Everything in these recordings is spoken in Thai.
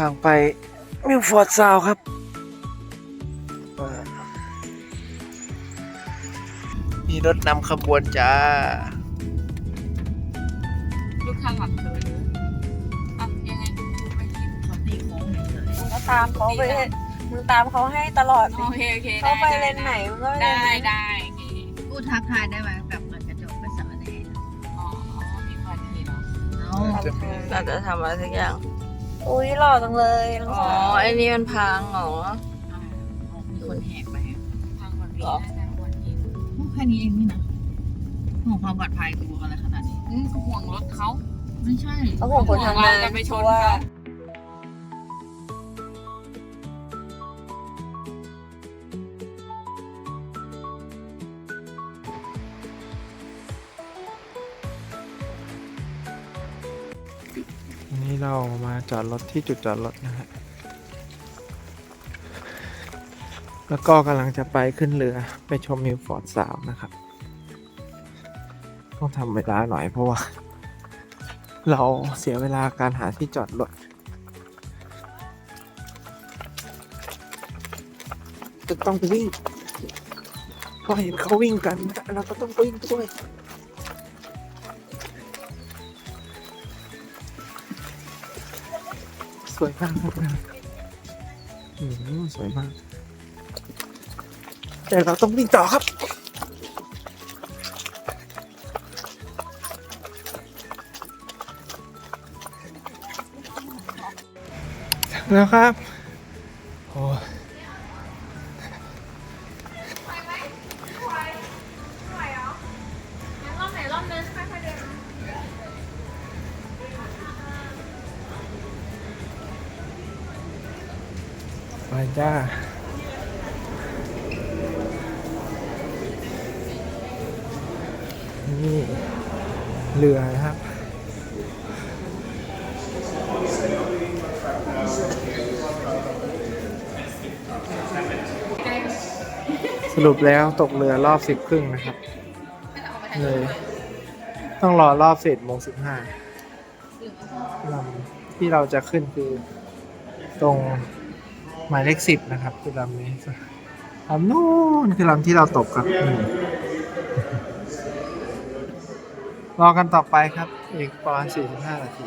ทางไปมิวฟอร์ดซาวครับ มีรถนำขบวนจ้า ลูกข้าหลังเธอหรืออะยังไงดูดูไปกินเขาตีโค้งเฉยมึงก็ตามเขาไปมึงตามเขาให้ตลอดโอเคโอเคเขาไปเลนไหนมึงก็ไปเลได้นนั้นได้โอเคพูดทักทายได้ไหมแบบเหมือนกระจกเป็นสารแหน่อ๋ออ๋อมีความทีเนาะเนาะจะมีอาจจะทำอะไรสักอย่าง อุ้ยหล่อจังเลยน้องอ๋อสาวไอ้นี่มันพังเหรออ่ามีคนแหกไปทางวันนี้น่าจะวันนี้พวกแค่นี้เองนี่นะห่วงความปลอดภัยกูอะไรขนาดนี้อืมก็ห่วงรถเขาไม่ใช่เขาห่วงคนทำงานเราจะไปชนว่าเขา จอดรถที่จุดจอดรถนะฮะแล้วก็กำลังจะไปขึ้นเรือไปชมมิวฟอร์ดสาวนะครับ ต้องทำเวลาหน่อยเพราะว่า เราเสียเวลาการหาที่จอดรถจะต้องวิ่งเพราะเห็นเขาวิ่งกัน เราก็ต้องวิ่งด้วย สวยมากครับนะอืมสวยมาก แต่เราต้องวิ่งต่อครับถึงแล้วครับ สรุปแล้วตกเรือรอบสิบครึ่งนะครับ เลย ต้องรอรอบเสร็จโมงสิบห้าลำที่เราจะขึ้นคือ ตรงหมายเลขสิบนะครับ คือลำนี้ลำนู้นคือลำที่เราตกครับรอกันต่อไปครับ อีกประมาณ45 นาที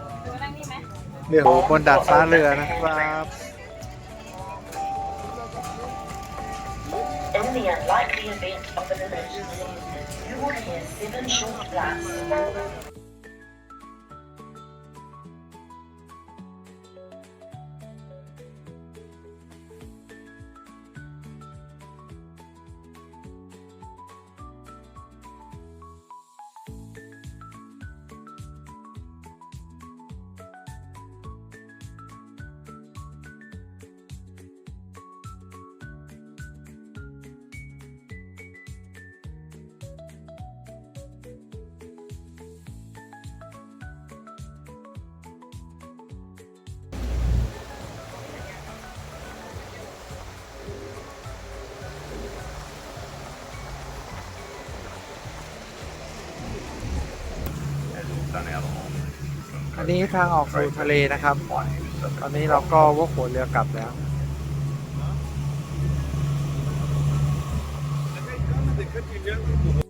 เรือบนดาดฟ้าเรือนะครับ In the unlikely event of an emergency, you will hear seven short blasts. นี้ทางออกสู่ทะเลนะครับ ตอนนี้เราก็วกหัวเรือกลับแล้ว I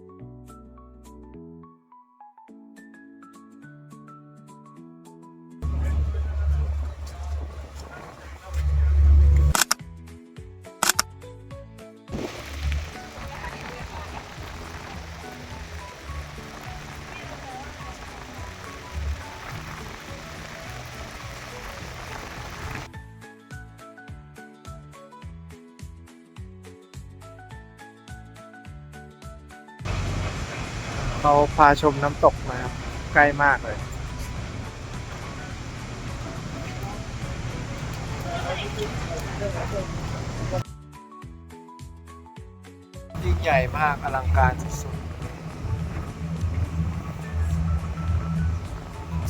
เขาพาชมน้ำตกมาครับใกล้มากเลย ยิ่งใหญ่มากอลังการสุดๆ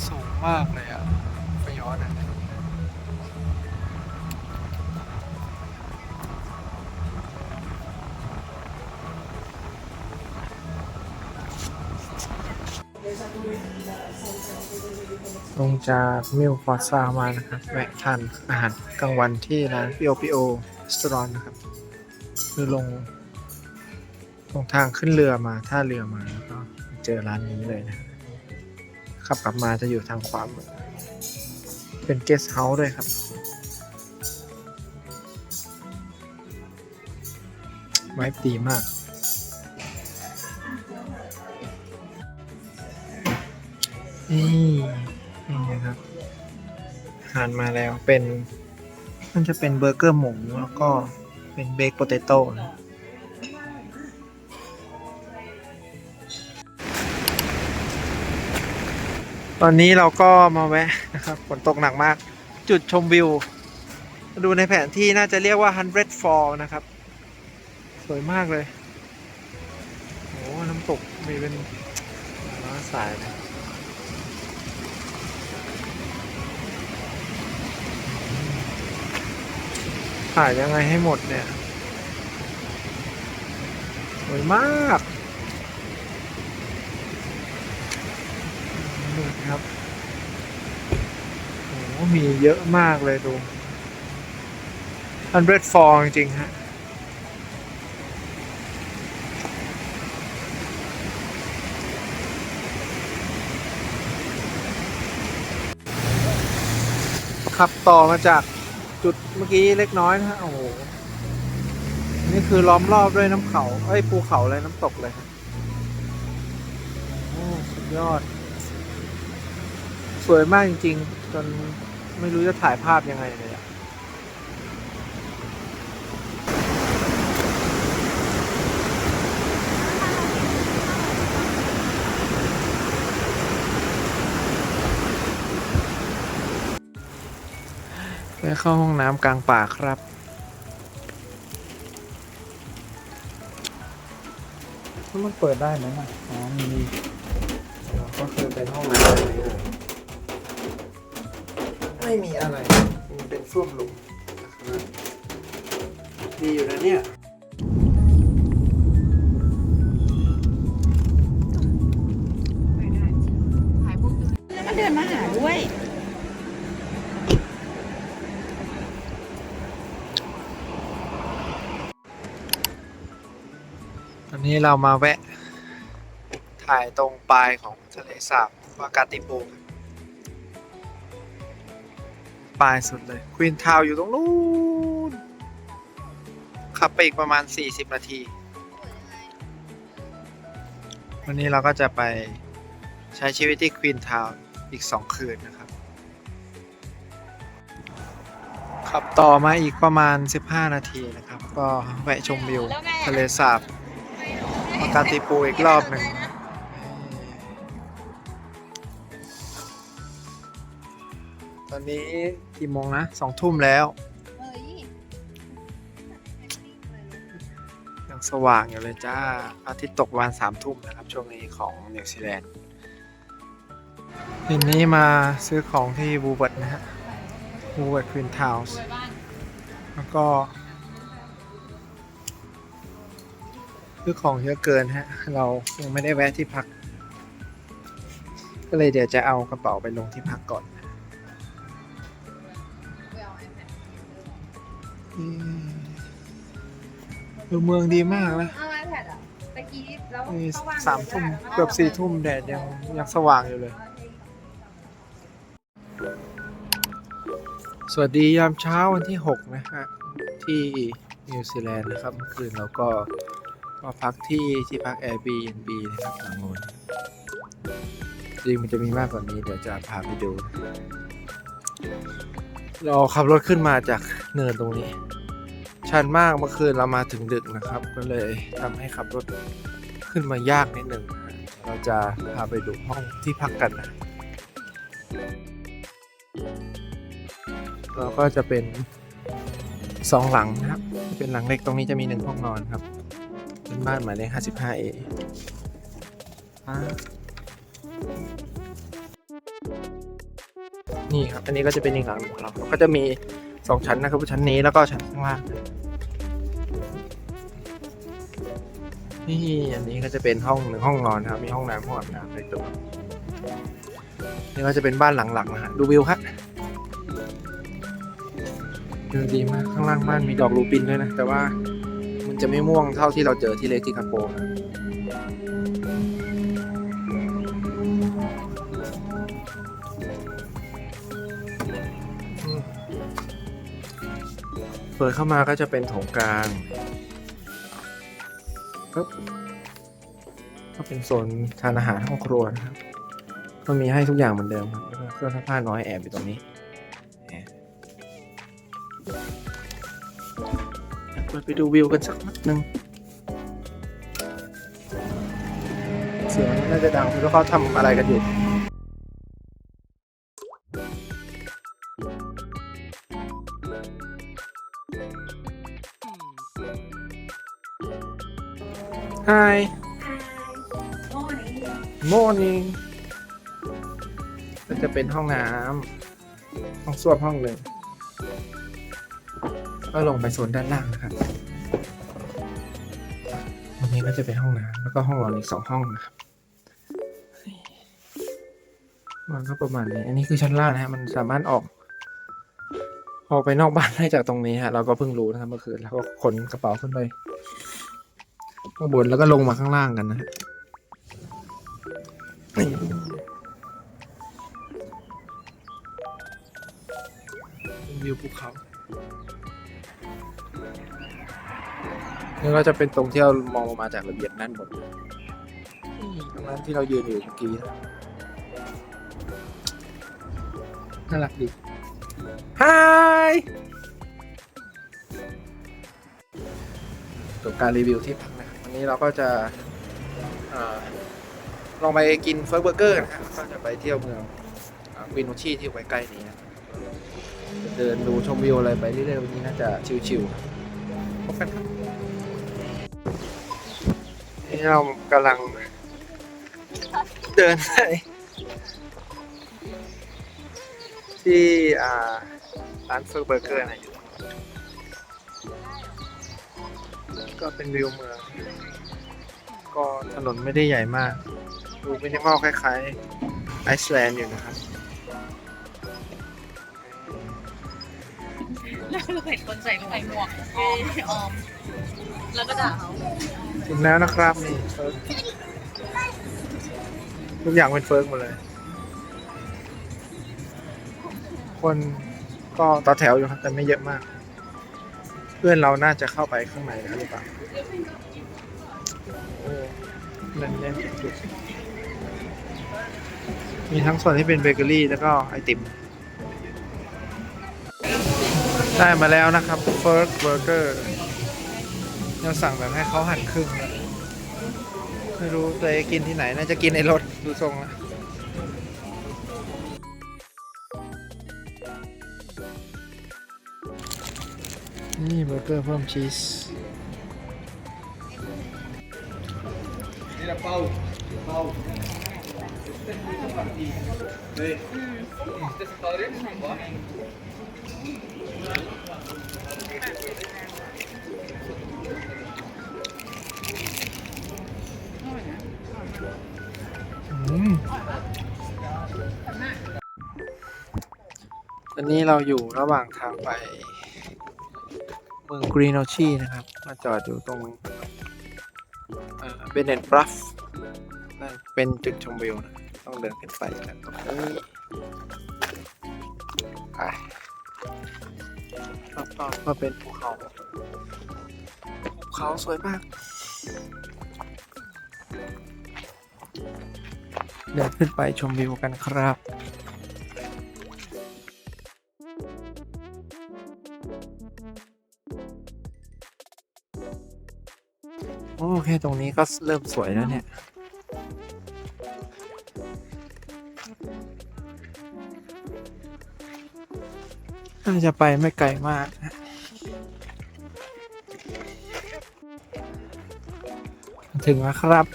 สูงมากเลยอะไปย้อนอะ ลงจากมิลฟอร์ซามานะครับ แวะทานอาหารกลางวันที่ร้านปิโอปิโอสตรอนนะครับ คือลงตรงทางขึ้นเรือมาท่าเรือมาแล้วก็เจอร้านนี้เลยนะ ขับกลับมาจะอยู่ทางขวามือเป็นเกสเฮาส์ด้วยครับ ไวบ์ดีมากนี่ นี่นะครับอาหารมาแล้วเป็นมันจะเป็นเบอร์เกอร์หมูแล้วก็เป็นเบคโปเตโต้นะตอนนี้เราก็มาแวะนะครับฝนตกหนักมาก จุดชมวิว ดูในแผนที่น่าจะเรียกว่า 100 Fall นะครับ สวยมากเลยโอ้น้ำตกมีเป็นน้าสายนะ ถ่ายยังไงให้หมดเนี่ย สวยมากดูครับโอ้มีเยอะมากเลยดูอันเบรดฟองจริงฮะขับต่อมาจาก จุดเมื่อกี้เล็กน้อยนะฮะโอ้โหนี่คือล้อมรอบด้วยน้ำเขาเอ้ยภูเขาเลยน้ำตกเลยฮะโอ้สุดยอด สวยมากจริง ๆ จนไม่รู้จะถ่ายภาพยังไงเลยอะ ไปเข้าห้องน้ำกลางป่าครับ มันเปิดได้ไหมนะอ๋อมีก็คือเป็นห้องน้ำแบบนี้เลยไม่มีอะไร มันเป็นส้วมหลุมนะครับดีอยู่นะเนี่ย นี้เรามาแวะ ถ่ายตรงปลายของทะเลสาบวากาติปูปลายสุดเลยควีนทาวอยู่ตรงนู้นขับไปอีกประมาณ 40 นาที วันนี้เราก็จะไปใช้ชีวิตที่ควีนทาวอีก 2 คืนนะครับ ขับต่อมาอีกประมาณ 15 นาทีนะครับ ก็แวะชมวิวทะเลสาบ มาติปูอีกรอบหนึ่งตอนนี้กี่โมงนะสองทุ่มแล้ว ยังสว่างอยู่เลยจ้าอาทิตย์ตกวันสามทุ่มนะครับ ช่วงนี้ของนิวซีแลนด์ทีนี้มาซื้อของที่บูเบิร์ตนะฮะบูเบิร์ตควีนทาวส์แล้วก็ คือของเยอะเกินฮะ เรายังไม่ได้แวะที่พัก ก็เลยเดี๋ยวจะเอากระเป๋าไปลงที่พักก่อนอืมดูเมืองดีมากนะเอาไอแพดอะตะกี้แล้วนี่สามทุ่มเกือบสี่ทุ่มแดดยังยังสว่างอยู่เลย สวัสดียามเช้าวันที่ 6 นะฮะ ที่นิวซีแลนด์นะครับ เมื่อคืนเราก็ มาพักที่ที่พัก Airbnb นะครับหลังโน้นจริงมันจะมีมากกว่านี้เดี๋ยวจะพาไปดู เราขับรถขึ้นมาจากเนินตรงนี้ ชันมากเมื่อคืนเรามาถึงดึกนะครับ ก็เลยทำให้ขับรถขึ้นมายากนิดหนึ่งเราจะพาไปดูห้องที่พักกันนะเราก็จะเป็นสองหลังนะครับ เป็นหลังเล็กตรงนี้จะมีหนึ่งห้องนอนครับ บ้านหมายเลข 55A อ่าเอนี่ครับ อันนี้ก็จะเป็นอีกหลังหนึ่งของเรา ก็จะมีสองชั้นนะครับชั้นนี้แล้วก็ชั้นข้างล่าง นี่อันนี้ก็จะเป็นห้องหนึ่งห้องนอนครับ มีห้องน้ำห้องอาบน้ำในตัวนี่ก็จะเป็นบ้านหลังๆนะฮะ ดูวิวครับวิวดีมาก ข้างล่างบ้านมีดอกลูปินด้วยนะ แต่ว่า จะไม่ม่วงเท่าที่เราเจอที่เลกที่คาโปนะเปิดเข้ามาก็จะเป็นโถงกลางก็เป็นโซนทานอาหารห้องครัวนะครับก็มีให้ทุกอย่างเหมือนเดิมครับเครื่องซักผ้าน้อยแอบอยู่ตรงนี้ แอบอยากเปิดไปดูวิวกันสักนิดนึงเสียงน่าจะดังเพราะเขาทำอะไรกันอยู่ Hi Morning ก็จะเป็นห้องน้ำห้องส้วมห้องหนึ่ง ก็ลงไปโซนด้านล่างนะครับวันนี้ก็จะเป็นห้องน้ำแล้วก็ห้องนอนอีกสองห้องนะครับมันก็ประมาณนี้ อันนี้คือชั้นล่างนะฮะมันสามารถออก ออกไปนอกบ้านได้จากตรงนี้ฮะ เราก็เพิ่งรู้นะครับเมื่อคืนแล้วก็ขนกระเป๋าขึ้นไปข้างบนแล้วก็ลงมาข้างล่างกันนะฮะวิวภูเขา นี่ก็จะเป็นตรงที่เรามองลงมาจากระเบียงด้านบนนี่ตรงนั้นที่เรายืนอยู่เมื่อกี้นะน่ารักดี Hi จบการรีวิวที่พักนะครับวันนี้เราก็จะอลองไปกินเฟิร์สเบอร์เกอร์นะครับก็จะไปเที่ยวเมืองกวินโนชีที่ไว้ใกล้นี้นะเดินดูชมวิวอะไรไปเรื่อยๆวันนี้น่าจะชิลๆพบกันครับ นี่เรากำลังเดินไปที่อ่าร้านเฟิร์เบอร์เกอร์นะอยู่ก็เป็นวิวเมือง ก็ถนนไม่ได้ใหญ่มาก ดูมินิมอลคล้ายๆไอซ์แลนด์อยู่นะครับแล้วเราเห็นคนใส่ใส่หมวกออมแล้วก็ด่าเขา ถึงแล้วนะครับนี่เฟิร์สทุกอย่างเป็นเฟิร์สหมดเลย คนก็ต่อแถวอยู่ครับ แต่ไม่เยอะมาก เพื่อนเราน่าจะเข้าไปข้างในแล้วหรือเปล่าโอ้เล่นเล่นมีทั้งส่วนที่เป็นเบเกอรี่แล้วก็ไอติม ได้มาแล้วนะครับ First Burger เราสั่งแบบให้เขาหั่นครึ่งแล้วไม่รู้จะกินที่ไหนน่าจะกินในรถดูทรงแล้วนี่เบอร์เกอร์เพิ่มชีส Mira, Pau. Pau. Hey. ¿Este es padre? ¿Va? อื อันนี้เราอยู่ระหว่างทางไป เมืองกรีนอชีนะครับ มาจอดอยู่ตรงเบนเนตบรัฟนั่นเป็นจุดชมวิวนะต้องเดินขึ้นไปจากตรงนี้ไปรอบๆก็เป็นภูเขาภูเขาสวยมาก เดินขึ้นไปชมวิวกันครับ ตรงนี้ก็เริ่มสวยแล้วเนี่ย น่าจะไปไม่ไกลมากถึงแล้วครับ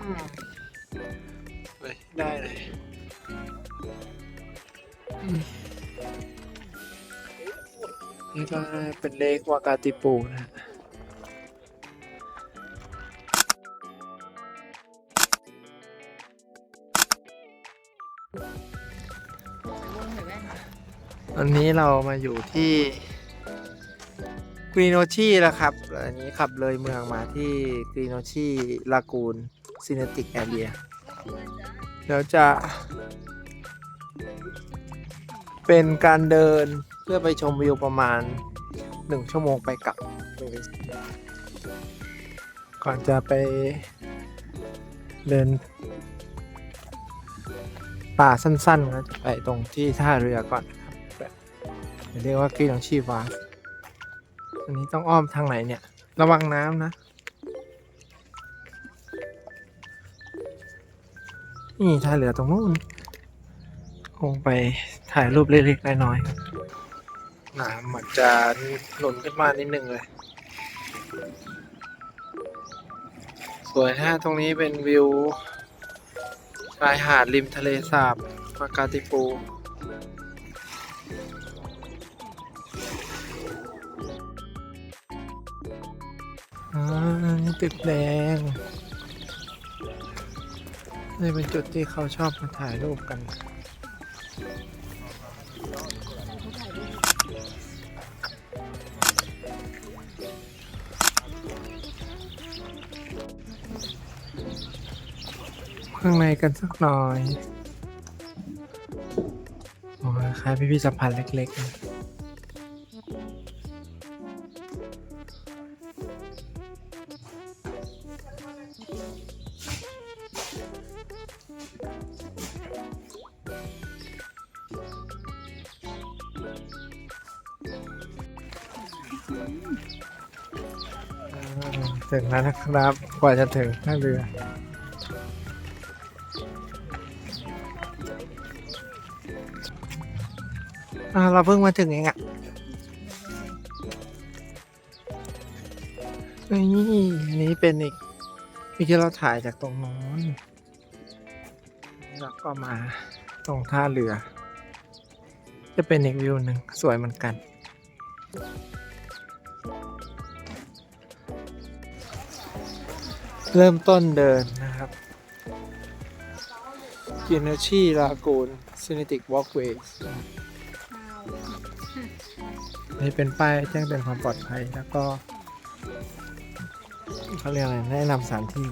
อืมไปได้เลยอืมนี่ก็เป็นเลขวากาติปูนะฮะวันนี้เรามาอยู่ที่ก รีโนชีแล้วครับ อันนี้ขับเลยเมืองมาที่กรีโนชีลากูนซินติกแอนเรียเดี๋ยวจะ เป็นการเดินเพื่อไปชมวิวประมาณ 1 ชั่วโมงไปกลับ ก่อนจะไปเดิน ป่าสั้นๆก็จะไปตรงที่ท่าเรือก่อนครับเรียกว่ากรีนองชีวา อันนี้ต้องอ้อมทางไหนเนี่ย ระวังน้ำนะ นี่ท่าเรือตรงนู้นคงไปถ่ายรูปเล็กๆน้อยๆน้ำมันจะหนุนขึ้นมานิดนึงเลย สวยฮะตรงนี้เป็นวิวชายหาดริมทะเลสาบปากาติปู ตึกแดงนี่เป็นจุดที่เขาชอบมาถ่ายรูปกันข้างในกันสักหน่อย โอ้ยคล้ายพิพิธภัณฑ์เล็ก ๆ แล้วนะครับ กว่าจะถึงท่าเรือ อ่าเราเพิ่งมาถึงเองอะนี่อันนี้เป็นอีกวิที่เราถ่ายจากตรงโน้นแล้วก็มาตรงท่าเรือ จะเป็นอีกวิวหนึ่งสวยเหมือนกัน เริ่มต้นเดินนะครับกินชีลากูนซินิติกวอล์กเวย์นี่เป็นป้ายแจ้งเตือนความปลอดภัยแล้วก็เขาเรียกอะไรแนะนำสถานที่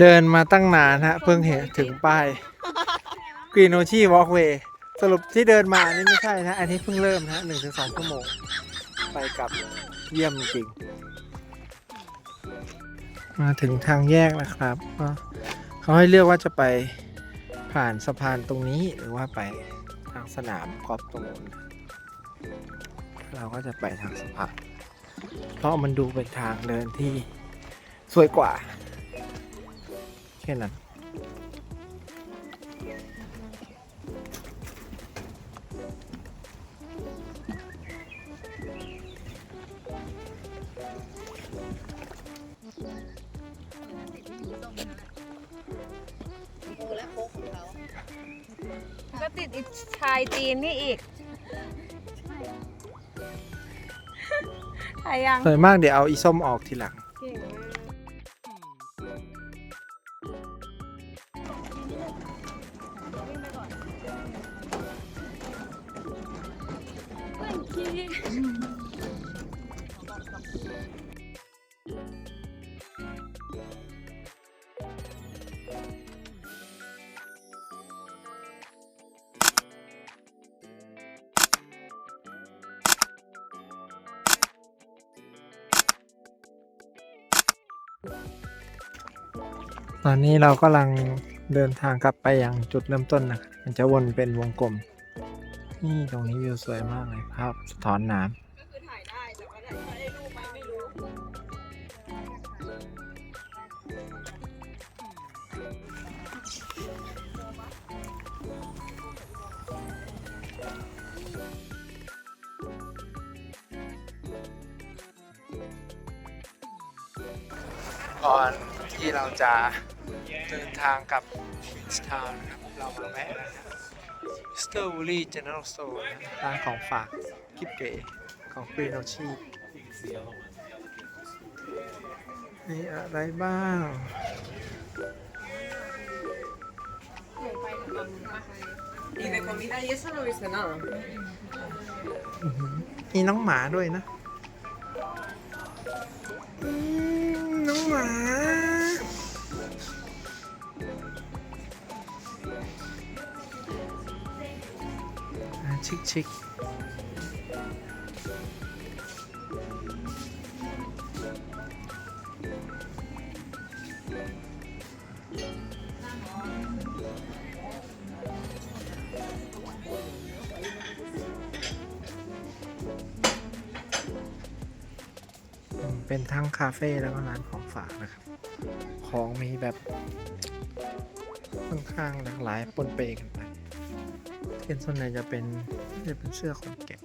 เดินมาตั้งนานฮะ เพิ่งเห็นถึงป้ายกรีโอชีวอล์กเวย์สรุปที่เดินมานี่ไม่ใช่นะ อันนี้เพิ่งเริ่มนะหนึ่งถึงสองชั่วโมง ไปกลับเยี่ยมจริง มาถึงทางแยกนะครับ เขาให้เลือกว่าจะไปผ่านสะพานตรงนี้หรือว่าไปทางสนามกอล์ฟตรงนู้นเราก็จะไปทางสะพานเพราะมันดูเป็นทางเดินที่สวยกว่า ค่นั้นก็ติดอีกชายจีนนี่อีกถ่ายยังสวยมากเดี๋ยวเอาอีส้มออกทีหลัง อนนี้เรากำลังเดินทางกลับไปยังจุดเริ่มต้นนะครับมันจะวนเป็นวงกลม นี่ตรงนี้วิวสวยมากเลยภาพสะท้อนน้ก็คือถ่ายได้แต่ว่าถ่ายได้รูปไหมไม่รู้ำก่อนที่เราจะ เดินทางกลับฟินสทาวน์นะครับเรามาแวะนะครับสเตอร์วูลี่เจเนอเรลสโตร์ร้านของฝากกิบเก๋ของฟรีโนชีมีอะไรบ้าง Y de comida y eso no viste nada. อื้อหือมีน้องหมาด้วยนะอืมน้องหมา ชิคชิคเป็นทั้งคาเฟ่แล้วก็ร้านของฝากนะครับ ของมีแบบค่อนข้างหลากหลายปนเปกันไป ทียนส่วนใหญ่จะเป็นจะเป็นเสื้อคนแก่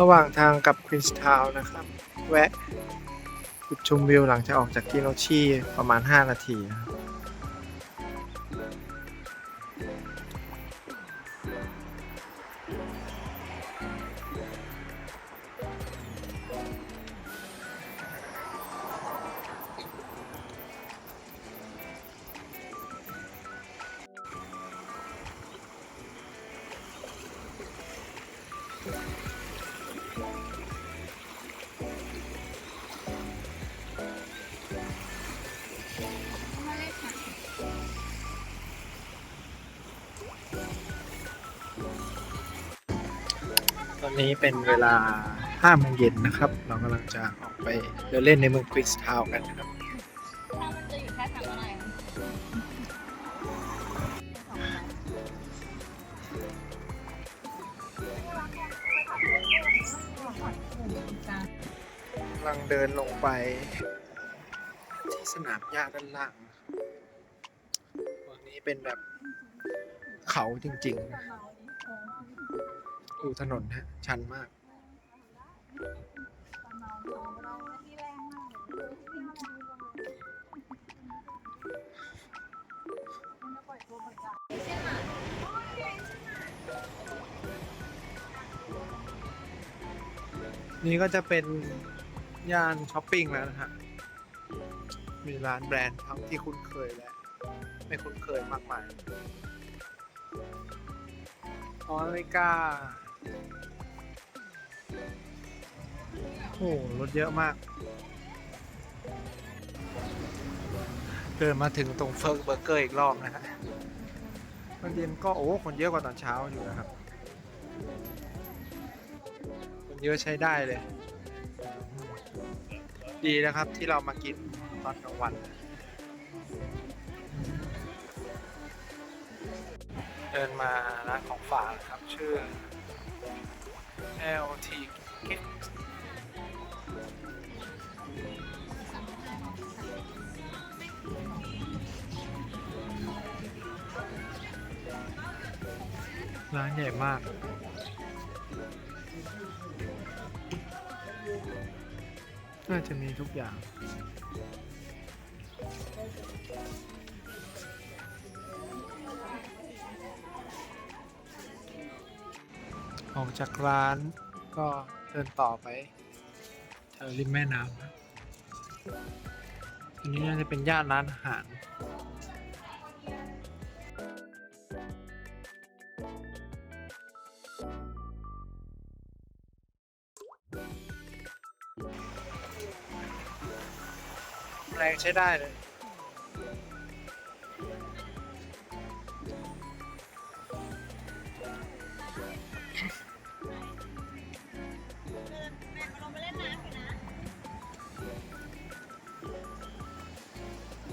ระหว่างทางกับควีนส์ทาวน์นะครับ แวะจุดชมวิวหลังจากออกจากกิโนชีประมาณ 5 นาทีนะครับ เป็นเวลา5โมงเย็นนะครับ เรากำลังจะออกไปเดินเล่นในเมืองควีนส์ทาวน์กันนะครับกำลังเดินลงไป ที่สนามหญ้าด้านล่างวันนี้เป็นแบบเขาจริงๆ ดูถนนฮะ ชันมาก นี่ก็จะเป็นย่านช้อปปิ้งแล้วนะฮะ มีร้านแบรนด์ทั้งที่คุ้นเคยและ ไม่คุ้นเคยมากมายออเมริกา หรถเยอะมาก เดินมาถึงตรงเฟิร์กเบอร์เกอร์อีกรอบนะฮะตอนเย็นก็โอ้คนเยอะกว่าตอนเช้าอยู่นะครับ คนเยอะใช้ได้เลย ดีนะครับที่เรามากินตอนกลางวันเดินมาร้านของฝากนะครับ ชื่อ LT Gift ร้านใหญ่มาก น่าจะมีทุกอย่าง ออกจากร้านก็เดินต่อไปแถวริมแม่น้ำอันนี้น่าจะเป็นย่านร้านอาหาร ใช้ได้เลย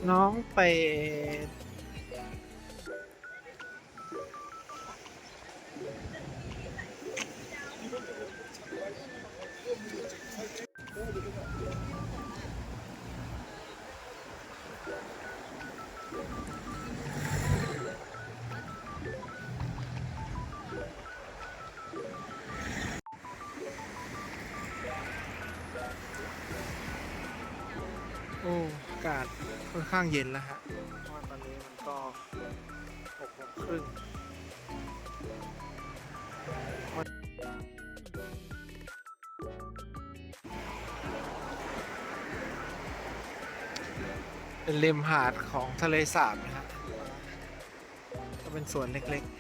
น้องไปากาศค่อนข้างเย็นแล้วฮะว่าตอนนี้มันก็หกโมงครึ่งเป็นริมหาดของทะเลสาบนะฮะก็เป็นสวนเล็กๆ